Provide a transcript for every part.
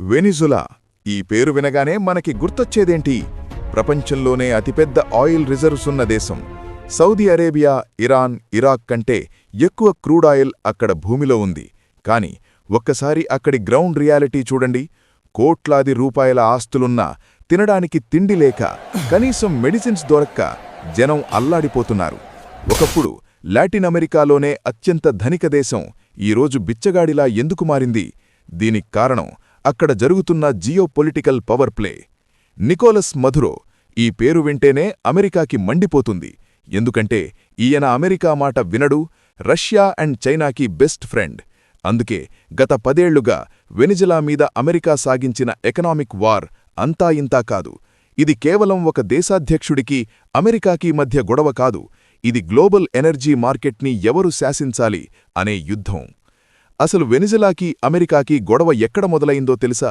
Venezuela. ఈ పేరు వినగానే మనకి గుర్తొచ్చేదేంటి? ప్రపంచంలోనే అతిపెద్ద ఆయిల్ రిజర్వ్స్ ఉన్న దేశం. సౌదీ అరేబియా ఇరాన్ ఇరాక్ కంటే ఎక్కువ క్రూడ్ ఆయిల్ అక్కడ భూమిలో ఉంది. కాని ఒక్కసారి అక్కడి గ్రౌండ్ రియాలిటీ చూడండి. కోట్లాది రూపాయల ఆస్తులున్నా తినడానికి తిండి లేక కనీసం మెడిసిన్స్ దొరక్క జనం అల్లాడిపోతున్నారు. ఒకప్పుడు లాటిన్ అమెరికాలోనే అత్యంత ధనిక దేశం. ఈరోజు బిచ్చగాడిలా ఎందుకు మారింది? దీనికి కారణం అక్కడ జరుగుతున్న geopolitical power play. Nicolas Maduro ఈ పేరు వింటేనే అమెరికాకి మండిపోతుంది. ఎందుకంటే ఈయన అమెరికా మాట వినడు రష్యా అండ్ చైనాకి బెస్ట్ ఫ్రెండ్. అందుకే గత పదేళ్ళుగా వెనిజలా మీద అమెరికా సాగించిన ఎకనామిక్ వార్ అంతా ఇంతా కాదు. ఇది కేవలం ఒక దేశాధ్యక్షుడికి అమెరికాకి మధ్య గొడవ కాదు. ఇది గ్లోబల్ ఎనర్జీ మార్కెట్ని ఎవరు శాసించాలి అనే యుద్ధం. అసలు వెనిజలాకి అమెరికాకి గొడవ ఎక్కడ మొదలైందో తెలుసా?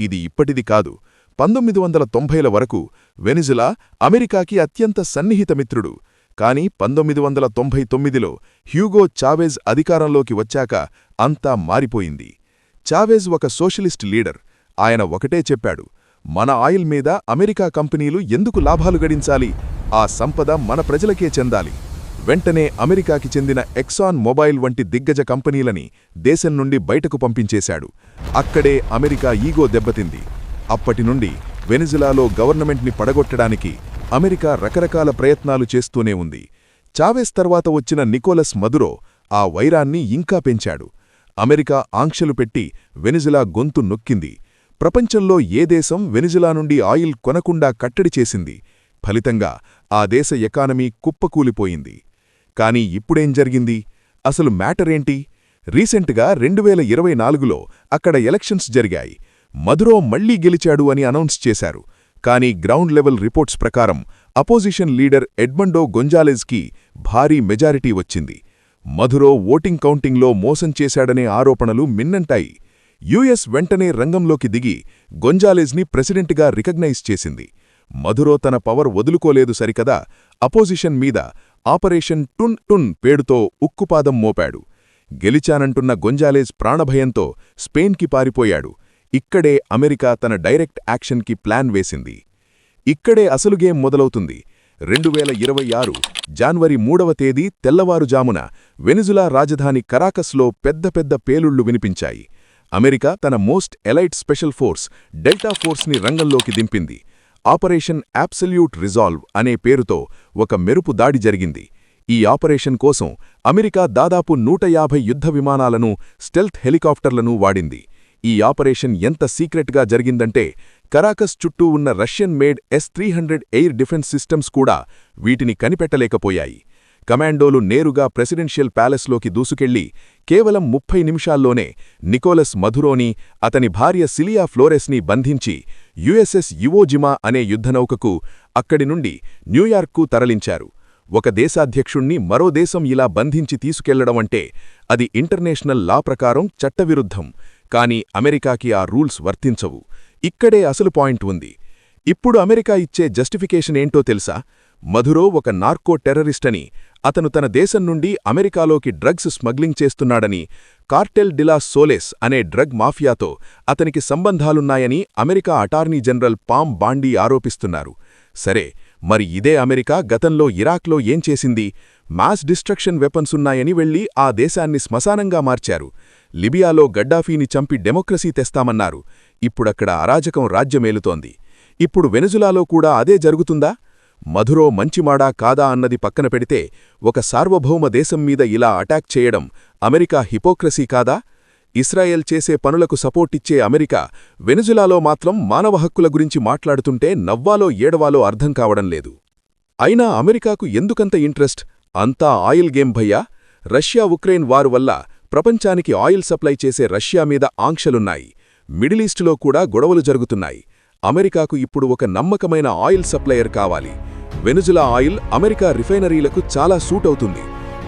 ఇది ఇప్పటిది కాదు. పంతొమ్మిది వందల తొంభైల వరకు వెనిజులా అమెరికాకి అత్యంత సన్నిహిత మిత్రుడు. కాని పంతొమ్మిది వందల తొంభై తొమ్మిదిలో హ్యూగో చావెజ్ అధికారంలోకి వచ్చాక అంతా మారిపోయింది. చావెజ్ ఒక సోషలిస్ట్ లీడర్. ఆయన ఒకటే చెప్పాడు మన ఆయిల్ మీద అమెరికా కంపెనీలు ఎందుకు లాభాలు గడించాలి? ఆ సంపద మన ప్రజలకే చెందాలి. వెంటనే అమెరికాకి చెందిన ఎక్సాన్ మొబైల్ వంటి దిగ్గజ కంపెనీలని దేశం నుండి బయటకు పంపించేశాడు. అక్కడే అమెరికా ఈగో దెబ్బతింది. అప్పటి నుండి వెనిజులాలో గవర్నమెంట్ని పడగొట్టడానికి అమెరికా రకరకాల ప్రయత్నాలు చేస్తూనే ఉంది. చావెస్ తర్వాత వచ్చిన నికోలస్ మదురో ఆ వైరాన్ని ఇంకా పెంచాడు. అమెరికా ఆంక్షలు పెట్టి వెనిజులా గొంతు నొక్కింది. ప్రపంచంలో ఏ దేశం వెనిజులా నుండి ఆయిల్ కొనకుండా కట్టడి చేసింది? ఫలితంగా ఆ దేశ ఎకానమీ కుప్పకూలిపోయింది. కానీ ఇప్పుడేం జరిగింది? అసలు మ్యాటరేంటి? రీసెంట్గా రెండు వేల ఇరవై నాలుగులో అక్కడ ఎలక్షన్స్ జరిగాయి. మధురో మళ్ళీ గెలిచాడు అని అనౌన్స్ చేశారు. కానీ గ్రౌండ్ లెవెల్ రిపోర్ట్స్ ప్రకారం అపోజిషన్ లీడర్ ఎడ్మండో గొంజాలెజ్కి భారీ మెజారిటీ వచ్చింది. మధురో ఓటింగ్ కౌంటింగ్లో మోసం చేశాడనే ఆరోపణలు మిన్నంటాయి. యుఎస్ వెంటనే రంగంలోకి దిగి గొంజాలెజ్ని ప్రెసిడెంట్గా రికగ్నైజ్ చేసింది. మధురో తన పవర్ వదులుకోలేదు సరికదా. అపోజిషన్ మీద ఆపరేషన్ టున్ టున్ పేడుతో ఉక్కుపాదం మోపాడు. గెలిచానంటున్న గొంజాలేజ్ ప్రాణభయంతో స్పెయిన్కి పారిపోయాడు. ఇక్కడే అమెరికా తన డైరెక్ట్ యాక్షన్కి ప్లాన్ వేసింది. ఇక్కడే అసలు గేమ్ మొదలవుతుంది. రెండు వేల ఇరవై ఆరు జాన్వరి మూడవ తేదీ తెల్లవారుజామున వెనిజులా రాజధాని కరాకస్లో పెద్ద పెద్ద పేలుళ్ళు వినిపించాయి. అమెరికా తన most elite special force Delta ఫోర్స్ని రంగంలోకి దింపింది. ఆపరేషన్ అబ్సల్యూట్ రిజాల్వ్ అనే పేరుతో ఒక మెరుపు దాడి జరిగింది. ఈ ఆపరేషన్ కోసం అమెరికా దాదాపు నూట యాభై యుద్ధ విమానాలను స్టెల్త్ హెలికాప్టర్లను వాడింది. ఈ ఆపరేషన్ ఎంత సీక్రెట్గా జరిగిందంటే కరాకస్ చుట్టూ ఉన్న Russian made S three hundred air defence systems కూడా వీటిని కనిపెట్టలేకపోయాయి. కమాండోలు నేరుగా ప్రెసిడెన్షియల్ ప్యాలెస్లోకి దూసుకెళ్ళి కేవలం ముప్పై నిమిషాల్లోనే నికోలస్ మధురోని అతని భార్య సిలియా ఫ్లోరెస్ని బంధించి యుఎస్ఎస్ యువోజిమా అనే యుద్ధనౌకకు అక్కడి నుండి న్యూయార్క్కు తరలించారు. ఒక దేశాధ్యక్షుణ్ణి మరో దేశం ఇలా బంధించి తీసుకెళ్ళడమంటే అది ఇంటర్నేషనల్ లా ప్రకారం చట్టవిరుద్ధం కాని అమెరికాకి ఆ రూల్స్ వర్తించవు. ఇక్కడే అసలు పాయింట్ ఉంది. ఇప్పుడు అమెరికా ఇచ్చే జస్టిఫికేషన్ ఏంటో తెలుసా? మధురో ఒక నార్కో టెర్రరిస్ట్ అని అతను తన దేశం నుండి అమెరికాలోకి డ్రగ్స్ స్మగ్లింగ్ చేస్తున్నాడని కార్టెల్ డిలా సోలెస్ అనే డ్రగ్ మాఫియాతో అతనికి సంబంధాలున్నాయని America attorney general Pam Bondi ఆరోపిస్తున్నారు. సరే మరి ఇదే అమెరికా గతంలో ఇరాక్లో ఏం చేసింది? మాస్ డిస్ట్రక్షన్ వెపన్స్ ఉన్నాయని వెళ్ళి ఆ దేశాన్ని శ్మశానంగా మార్చారు. లిబియాలో గడ్డాఫీని చంపి డెమోక్రసీ తెస్తామన్నారు. ఇప్పుడక్కడ అరాజకం రాజ్యమేలుతోంది. ఇప్పుడు వెనుజులాలో కూడా అదే జరుగుతుందా? మధురో మంచిమాడా కాదా అన్నది పక్కన పెడితే ఒక సార్వభౌమ దేశం మీద ఇలా అటాక్ చేయడం అమెరికా హిపోక్రసీ కాదా? ఇస్రాయెల్ చేసే పనులకు సపోర్టిచ్చే అమెరికా వెనుజులాలో మాత్రం మానవ హక్కుల గురించి మాట్లాడుతుంటే నవ్వాలో ఏడవాలో అర్థం కావడం లేదు. అయినా అమెరికాకు ఎందుకంత ఇంట్రెస్ట్? అంతా ఆయిల్ గేమ్ భయ్యా. రష్యా ఉక్రెయిన్ వారు వల్ల ప్రపంచానికి ఆయిల్ సప్లై చేసే రష్యా మీద ఆంక్షలున్నాయి. మిడిలీస్టులో కూడా గొడవలు జరుగుతున్నాయి. అమెరికాకు ఇప్పుడు ఒక నమ్మకమైన ఆయిల్ సప్లయర్ కావాలి. వెనుజులా ఆయిల్ అమెరికా రిఫైనరీలకు చాలా సూట్ అవుతుంది.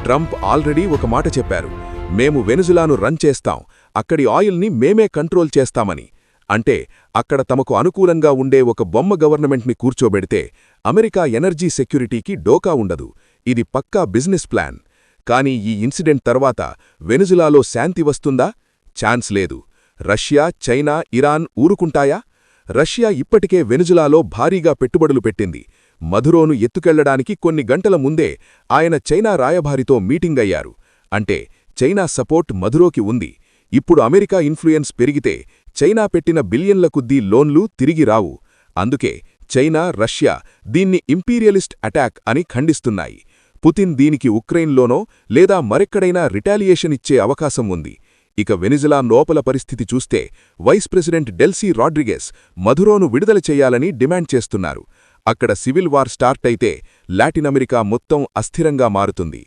ట్రంప్ ఆల్రెడీ ఒక మాట చెప్పారు. మేము వెనుజులాను రన్ చేస్తాం. అక్కడి ఆయిల్ని మేమే కంట్రోల్ చేస్తామని. అంటే అక్కడ తమకు అనుకూలంగా ఉండే ఒక బొమ్మ గవర్నమెంట్ని కూర్చోబెడితే అమెరికా ఎనర్జీ సెక్యూరిటీకి డోకా ఉండదు. ఇది పక్కా బిజినెస్ ప్లాన్. కానీ ఈ ఇన్సిడెంట్ తర్వాత వెనుజులాలో శాంతి వస్తుందా? ఛాన్స్ లేదు. రష్యా చైనా ఇరాన్ ఊరుకుంటాయా? రష్యా ఇప్పటికే వెనుజులాలో భారీగా పెట్టుబడులు పెట్టింది. మధురోను ఎత్తుకెళ్ళడానికి కొన్ని గంటల ముందే ఆయన చైనా రాయభారితో మీటింగ్ అయ్యారు. అంటే చైనా సపోర్ట్ మధురోకి ఉంది. ఇప్పుడు అమెరికా ఇన్ఫ్లుయెన్స్ పెరిగితే చైనా పెట్టిన బిలియన్ల కొద్దీ లోన్లు తిరిగి రావు. అందుకే చైనా రష్యా దీన్ని ఇంపీరియలిస్ట్ అటాక్ అని ఖండిస్తున్నాయి. పుతిన్ దీనికి ఉక్రెయిన్లోనో లేదా మరెక్కడైనా రిటాలియేషన్ ఇచ్చే అవకాశం ఉంది. ఇక వెనిజులా లోపల పరిస్థితి చూస్తే వైస్ ప్రెసిడెంట్ డెల్సీ రాడ్రిగెస్ మధురోను విడుదల చేయాలని డిమాండ్ చేస్తున్నారు. అక్కడ సివిల్ వార్ స్టార్ట్ అయితే లాటిన్ అమెరికా మొత్తం అస్థిరంగా మారుతుంది.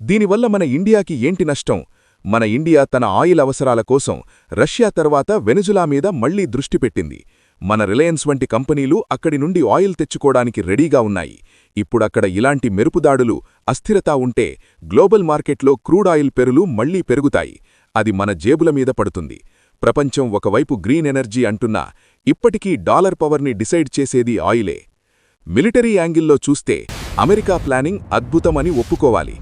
దీనివల్ల మన ఇండియాకి ఏంటి నష్టం? మన ఇండియా తన ఆయిల్ అవసరాల కోసం రష్యా తర్వాత వెనుజులా మీద మళ్ళీ దృష్టి పెట్టింది. మన రిలయన్స్ వంటి కంపెనీలు అక్కడి నుండి ఆయిల్ తెచ్చుకోవడానికి రెడీగా ఉన్నాయి. ఇప్పుడక్కడ ఇలాంటి మెరుపుదాడులు అస్థిరత ఉంటే గ్లోబల్ మార్కెట్లో క్రూడ్ ఆయిల్ పెరులు మళ్ళీ పెరుగుతాయి. అది మన జేబుల మీద పడుతుంది. ప్రపంచం ఒకవైపు గ్రీన్ ఎనర్జీ అంటున్నా ఇప్పటికీ డాలర్ పవర్ని డిసైడ్ చేసేది ఆయిలే. మిలిటరీ యాంగిల్లో చూస్తే అమెరికా ప్లానింగ్ అద్భుతమని ఒప్పుకోవాలి.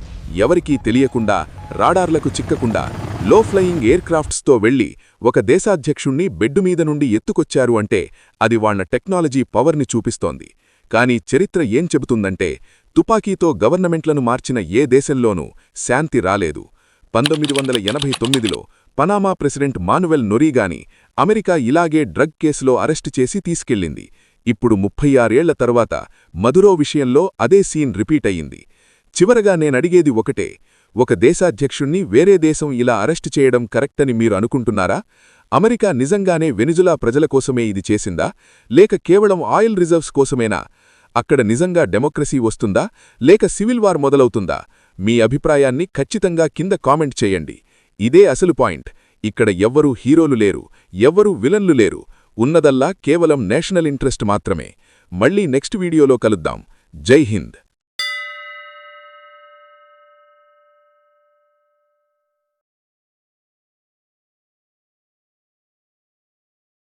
ఎవరికీ తెలియకుండా రాడార్లకు చిక్కకుండా లో ఫ్లయింగ్ ఎయిర్క్రాఫ్ట్స్తో వెళ్ళి ఒక దేశాధ్యక్షుణ్ణి బెడ్డు మీద నుండి ఎత్తుకొచ్చారు అంటే అది వాళ్ళ టెక్నాలజీ పవర్ని చూపిస్తోంది. కాని చరిత్ర ఏం చెబుతుందంటే తుపాకీతో గవర్నమెంట్లను మార్చిన ఏ దేశంలోనూ శాంతి రాలేదు. పంతొమ్మిది వందల ఎనభై తొమ్మిదిలో పనామా ప్రెసిడెంట్ మానువెల్ నొరీగాని అమెరికా ఇలాగే డ్రగ్ కేసులో అరెస్టు చేసి తీసుకెళ్ళింది ఇప్పుడు ముప్పై ఆరేళ్ళ తర్వాత మధురో విషయంలో అదే సీన్ రిపీట్ అయ్యింది. చివరగా నేనడిగేది ఒకటే ఒక దేశాధ్యక్షుణ్ణి వేరే దేశం ఇలా అరెస్టు చేయడం కరెక్టని మీరు అనుకుంటున్నారా? అమెరికా నిజంగానే వెనిజులా ప్రజల కోసమే ఇది చేసిందా? లేక కేవలం ఆయిల్ రిజర్వ్స్ కోసమేనా? అక్కడ నిజంగా డెమోక్రసీ వస్తుందా? లేక సివిల్ వార్ మొదలవుతుందా? మీ అభిప్రాయాన్ని ఖచ్చితంగా కింద కామెంట్ చేయండి. ఇదే అసలు పాయింట్. ఇక్కడ ఎవ్వరూ హీరోలు లేరు ఎవ్వరూ విలన్లు లేరు. ఉన్నదల్లా కేవలం నేషనల్ ఇంట్రెస్ట్ మాత్రమే. మళ్ళీ నెక్స్ట్ వీడియోలో కలుద్దాం. జై హింద్.